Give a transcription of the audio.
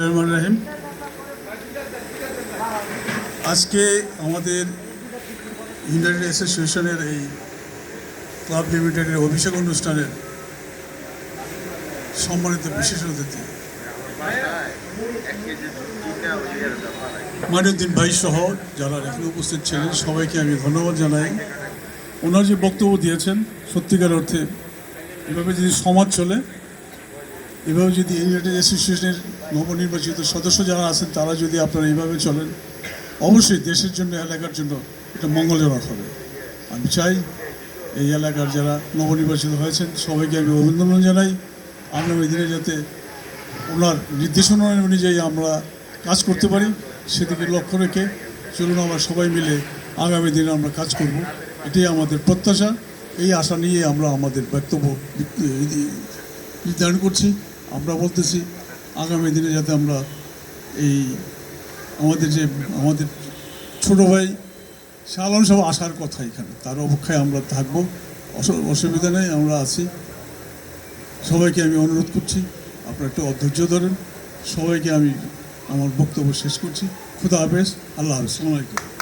রহমান রাহিম। আজকে আমাদের ইউনাইটেড অ্যাসোসিয়েশনের এই ক্লাব লিমিটেডের অভিষেক অনুষ্ঠানের সম্মানিত বিশেষ অতিথি। মাইনুদ্দিন ভাই সহ যারা এখানে উপস্থিত ছিলেন, সবাইকে আমি ধন্যবাদ জানাই। ওনার যে বক্তব্য দিয়েছেন, সত্যিকার অর্থে এভাবে যদি সমাজ চলে, এভাবে যদি ইউনাইটেড অ্যাসোসিয়েশনের নবনির্বাচিত সদস্য যারা আছেন, তারা যদি আপনারা এইভাবে চলেন, অবশ্যই দেশের জন্য এলাকার জন্য এটা মঙ্গলজনক হবে। আমি চাই এই এলাকার যারা নবনির্বাচিত হয়েছেন, সবাইকে আমি অভিনন্দন জানাই। আগামী দিনে যাতে ওনার নির্দেশনা অনুযায়ী আমরা কাজ করতে পারি, সেদিকে লক্ষ্য রেখে চলুন আমরা সবাই মিলে আগামী দিনে আমরা কাজ করব। এটাই আমাদের প্রত্যাশা। এই আশা নিয়ে আমরা আমাদের বক্তব্য নির্ধারণ করছি। আমরা বলতেছি আগামী দিনে যাতে আমরা এই আমাদের যে, আমাদের ছোট ভাই শালন সব আসার কথা এখানে, তার অপেক্ষায় আমরা থাকব। অসু- অসুবিধা নেই, আমরা আছি। সবাইকে আমি অনুরোধ করছি, আপনারা একটু অধৈর্য ধরেন। সবাইকে আমি আমার বক্তব্য শেষ করছি। খুদা হাফেজ, আল্লাহ হাফেজ। সালামালাইকুম